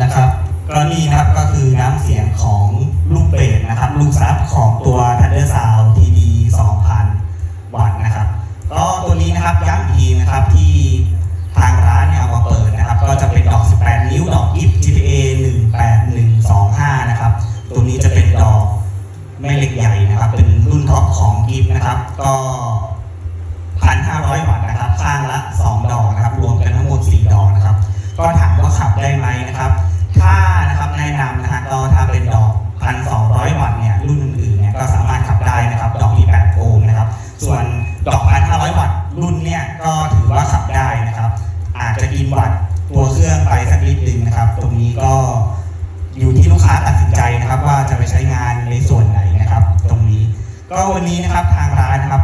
นะครับก็นี่นะครับก็คือน้ำเสียงของลูกเบสนะครับ ลูกซับของตัว Thunder Sound TD 2000 วัตต์นะครับ ก็ตัวนี้นะครับย้ำอีกทีนะครับที่ทางร้านเนี่ยเอามาเปิดนะครับ ก็จะเป็นดอก 18 นิ้วดอกกิฟ GPA 18125 นะครับ ตัวนี้จะเป็นดอกแม่เหล็กใหญ่นะครับ เป็นรุ่นท็อปของกิฟนะครับ ก็1,500วัตต์นะครับ ข้างละ2ดอกนะครับ รวมกันทั้งหมด4ดอกนะครับ ก็ถามว่าขับได้ไหม ดอกพันดอก1,500วัตต์รุ่นเนี่ยก็ถือว่าขับได้นะครับ อาจจะกินวัตต์ตัวเครื่องไปสักนิดนึงนะครับ ตรงนี้ก็อยู่ที่ลูกค้าตัดสินใจนะครับ ว่าจะไปใช้งานในส่วนไหนนะครับ ตรงนี้ ก็วันนี้นะครับทางร้านนะครับ